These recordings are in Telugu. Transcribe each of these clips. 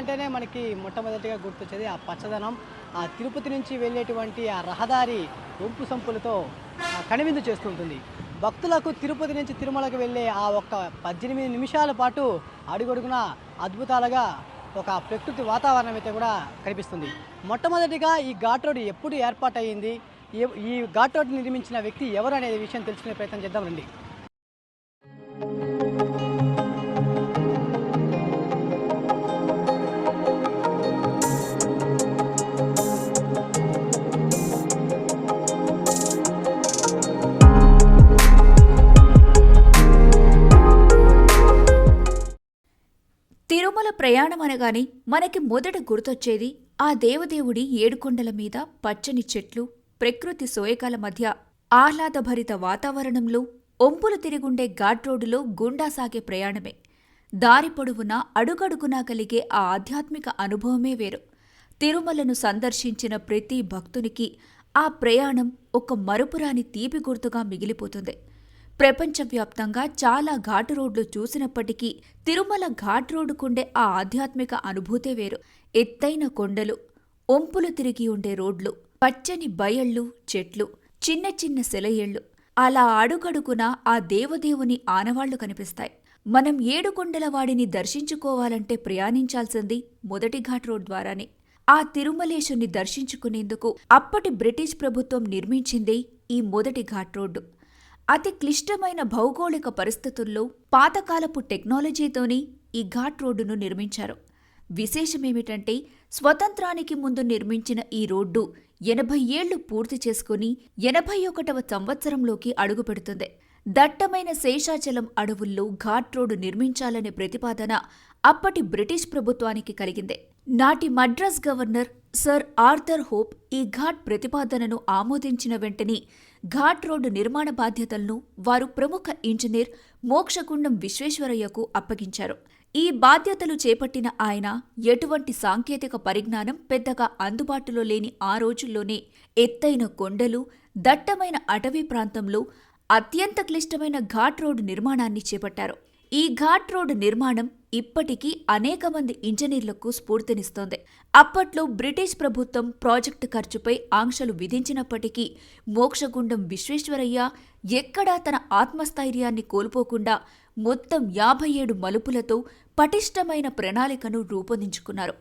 అంటేనే మనకి మొట్టమొదటిగా గుర్తొచ్చేది ఆ పచ్చదనం ఆ తిరుపతి నుంచి వెళ్ళేటువంటి ఆ రహదారి ఒంపు సంపులతో ఆ, కనువిందు చేస్తుంటుంది. భక్తులకు తిరుపతి నుంచి తిరుమలకు వెళ్ళే ఆ ఒక్క పద్దెనిమిది నిమిషాల పాటు అడుగడుగున అద్భుతాలుగా ఒక ప్రకృతి వాతావరణం అయితే కూడా కనిపిస్తుంది. మొట్టమొదటిగా ఈ ఘాట్ రోడ్ ఎప్పుడు ఏర్పాటయ్యింది? ఈ- ఈ ఘాట్ రోడ్ నిర్మించిన వ్యక్తి ఎవరు అనే విషయం తెలుసుకునే ప్రయత్నం చేద్దాం రండి. ప్రయాణం అనగానే మనకి మొదట గుర్తొచ్చేది ఆ దేవదేవుడి ఏడుకొండల మీద పచ్చని చెట్లు ప్రకృతి సోయకాల మధ్య ఆహ్లాదభరిత వాతావరణంలో ఒంపులు తిరిగుండే ఘాట్ రోడ్డులో గుండా సాగే ప్రయాణమే. దారి పొడవునా అడుగడుగునా కలిగే ఆ ఆధ్యాత్మిక అనుభవమే వేరు. తిరుమలను సందర్శించిన ప్రతి భక్తునికి ఆ ప్రయాణం ఒక మరుపురాని తీపి గుర్తుగా మిగిలిపోతుంది. ప్రపంచవ్యాప్తంగా చాలా ఘాటు రోడ్లు చూసినప్పటికీ తిరుమల ఘాట్ రోడ్డుకుండే ఆ ఆధ్యాత్మిక అనుభూతే వేరు. ఎత్తైన కొండలు ఒంపులు తిరిగి ఉండే రోడ్లు పచ్చని బయళ్ళు చెట్లు చిన్న చిన్న సెలయేళ్ళు అలా అడుగడుగున ఆ దేవదేవుని ఆనవాళ్ళు కనిపిస్తాయి. మనం ఏడుకొండల వాడిని దర్శించుకోవాలంటే ప్రయాణించాల్సింది మొదటి ఘాట్ రోడ్ ద్వారానే. ఆ తిరుమలేశుని దర్శించుకునేందుకు అప్పటి బ్రిటిష్ ప్రభుత్వం నిర్మించింది ఈ మొదటి ఘాట్ రోడ్డు. అతి క్లిష్టమైన భౌగోళిక పరిస్థితుల్లో పాతకాలపు టెక్నాలజీతోనే ఈ ఘాట్ రోడ్డును నిర్మించారు. విశేషమేమిటంటే స్వతంత్రానికి ముందు నిర్మించిన ఈ రోడ్డు ఎనభై ఏళ్ళు పూర్తి చేసుకుని ఎనభై ఒకటవ సంవత్సరంలోకి అడుగుపెడుతుంది. దట్టమైన శేషాచలం అడవుల్లో ఘాట్ రోడ్డు నిర్మించాలనే ప్రతిపాదన అప్పటి బ్రిటిష్ ప్రభుత్వానికి కలిగింది. నాటి Madras governor sir Arthur Hope ఈ ఘాట్ ప్రతిపాదనను ఆమోదించిన వెంటనే ఘాట్ రోడ్డు నిర్మాణ బాధ్యతలను వారు ప్రముఖ ఇంజనీర్ మోక్షగుండం విశ్వేశ్వరయ్యకు అప్పగించారు. ఈ బాధ్యతలు చేపట్టిన ఆయన ఎటువంటి సాంకేతిక పరిజ్ఞానం పెద్దగా అందుబాటులో లేని ఆ రోజుల్లోనే ఎత్తైన కొండలు దట్టమైన అటవీ ప్రాంతంలో అత్యంత క్లిష్టమైన ఘాట్ రోడ్డు నిర్మాణాన్ని చేపట్టారు. ఈ ఘాట్ రోడ్డు నిర్మాణం ఇప్పటికీ అనేక మంది ఇంజనీర్లకు స్ఫూర్తినిస్తోంది. అప్పట్లో బ్రిటిష్ ప్రభుత్వం ప్రాజెక్టు ఖర్చుపై ఆంక్షలు విధించినప్పటికీ మోక్షగుండం విశ్వేశ్వరయ్య ఎక్కడా తన ఆత్మస్థైర్యాన్ని కోల్పోకుండా మొత్తం యాభై ఏడు మలుపులతో పటిష్టమైన ప్రణాళికను రూపొందించుకున్నారు.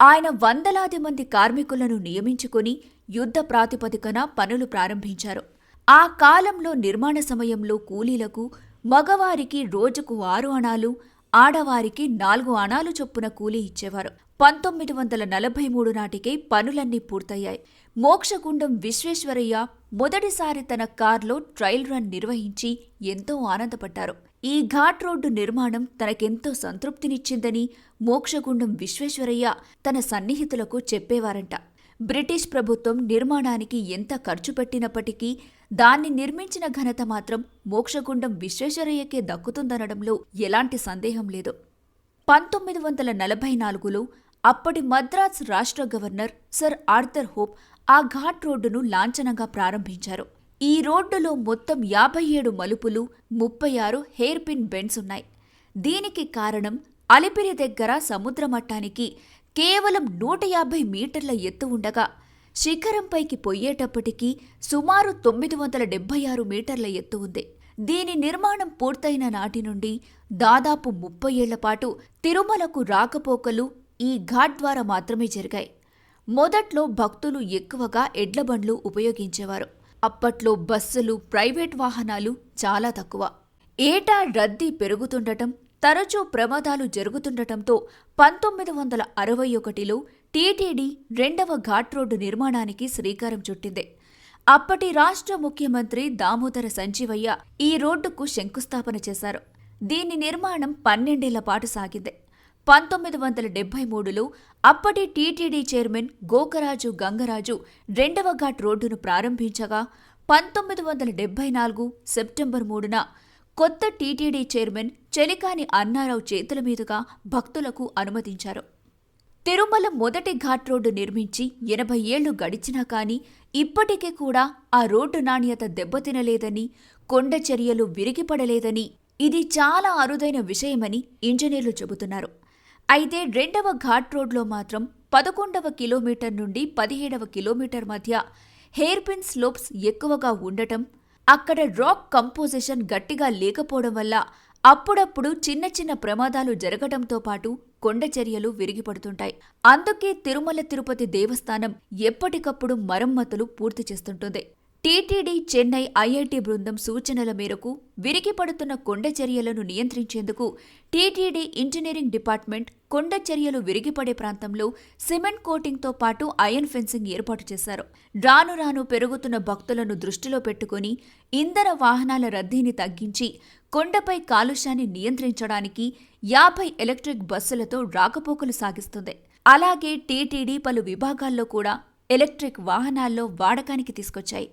ఆయన వందలాది మంది కార్మికులను నియమించుకొని యుద్ధ ప్రాతిపదికన పనులు ప్రారంభించారు. ఆ కాలంలో నిర్మాణ సమయంలో కూలీలకు మగవారికి రోజుకు ఆరు అణాలు ఆడవారికి నాలుగు అణాలు చొప్పున కూలీ ఇచ్చేవారు. పంతొమ్మిది వందల నలభై మూడు నాటికే పనులన్నీ పూర్తయ్యాయి. మోక్షగుండం విశ్వేశ్వరయ్య మొదటిసారి తన కార్లో ట్రయల్ రన్ నిర్వహించి ఎంతో ఆనందపడ్డారు. ఈ ఘాట్ రోడ్డు నిర్మాణం తనకెంతో సంతృప్తినిచ్చిందని మోక్షగుండం విశ్వేశ్వరయ్య తన సన్నిహితులకు చెప్పేవారంట. బ్రిటిష్ ప్రభుత్వం నిర్మాణానికి ఎంత ఖర్చు పెట్టినప్పటికీ దాన్ని నిర్మించిన ఘనత మాత్రం మోక్షగుండం విశ్వేశ్వరయ్యకే దక్కుతుందనడంలో ఎలాంటి సందేహం లేదు. పంతొమ్మిది వందల నలభై నాలుగులో అప్పటి మద్రాస్ రాష్ట్ర గవర్నర్ సర్ ఆర్థర్ హోప్ ఆ ఘాట్ రోడ్డును లాంఛనంగా ప్రారంభించారు. ఈ రోడ్డులో మొత్తం యాభై ఏడు మలుపులు ముప్పై ఆరు హెయిర్ పిన్ బెండ్స్ ఉన్నాయి. దీనికి కారణం అలిపిరి దగ్గర సముద్ర మట్టానికి కేవలం నూట యాభై మీటర్ల ఎత్తు ఉండగా శిఖరంపైకి పొయ్యేటప్పటికీ సుమారు తొమ్మిది వందల డెబ్బై ఆరు మీటర్ల ఎత్తు ఉంది. దీని నిర్మాణం పూర్తయిన నాటి నుండి దాదాపు ముప్పై ఏళ్ళ పాటు తిరుమలకు రాకపోకలు ఈ ఘాట్ ద్వారా మాత్రమే జరిగాయి. మొదట్లో భక్తులు ఎక్కువగా ఎడ్లబండ్లు ఉపయోగించేవారు. అప్పట్లో బస్సులు ప్రైవేట్ వాహనాలు చాలా తక్కువ. ఏటా రద్దీ పెరుగుతుండటం తరచూ ప్రమాదాలు జరుగుతుండటంతో పంతొమ్మిది వందల అరవై ఒకటిలో టీటీడీ రెండవ ఘాట్ రోడ్డు నిర్మాణానికి శ్రీకారం చుట్టింది. అప్పటి రాష్ట్ర ముఖ్యమంత్రి దామోదర సంజీవయ్య ఈ రోడ్డుకు శంకుస్థాపన చేశారు. దీని నిర్మాణం పన్నెండేళ్ళ పాటు సాగింది. పంతొమ్మిది వందల డెబ్బై మూడులో అప్పటి టీటీడీ చైర్మన్ గోకరాజు గంగరాజు రెండవ ఘాట్ రోడ్డును ప్రారంభించగా పంతొమ్మిది వందల డెబ్బై నాలుగు సెప్టెంబర్ మూడున కొత్త టీటీడీ చైర్మన్ చెలికాని అన్నారావు చేతుల మీదుగా భక్తులకు అనుమతించారు. తిరుమల మొదటి ఘాట్ రోడ్డు నిర్మించి ఎనభై ఏళ్ళు గడిచినా కానీ ఇప్పటికీ కూడా ఆ రోడ్డు నాణ్యత దెబ్బతినలేదని కొండ చర్యలు విరిగిపడలేదని ఇది చాలా అరుదైన విషయమని ఇంజనీర్లు చెబుతున్నారు. అయితే రెండవ ఘాట్ రోడ్లో మాత్రం పదకొండవ కిలోమీటర్ నుండి పదిహేడవ కిలోమీటర్ మధ్య హెయిర్పిన్ స్లోప్స్ ఎక్కువగా ఉండటం అక్కడ రాక్ కంపోజిషన్ గట్టిగా లేకపోవడం వల్ల అప్పుడప్పుడు చిన్న చిన్న ప్రమాదాలు జరగడంతో పాటు కొండ చర్యలు విరిగిపడుతుంటాయి. అందుకే తిరుమల తిరుపతి దేవస్థానం ఎప్పటికప్పుడు మరమ్మతులు పూర్తి చేస్తుంటుంది. టీటీడీ చెన్నై ఐఐటి బృందం సూచనల మేరకు విరిగిపడుతున్న కొండ చర్యలను నియంత్రించేందుకు టీటీడీ ఇంజనీరింగ్ డిపార్ట్మెంట్ కొండ చర్యలు విరిగిపడే ప్రాంతంలో సిమెంట్ కోటింగ్తో పాటు అయన్ ఫెన్సింగ్ ఏర్పాటు చేశారు. రాను రాను పెరుగుతున్న భక్తులను దృష్టిలో పెట్టుకుని ఇంధన వాహనాల రద్దీని తగ్గించి కొండపై కాలుష్యాన్ని నియంత్రించడానికి యాభై ఎలక్ట్రిక్ బస్సులతో రాకపోకలు సాగిస్తుంది. అలాగే టీటీడీ పలు విభాగాల్లో కూడా ఎలక్ట్రిక్ వాహనాల్లో వాడకానికి తీసుకొచ్చాయి.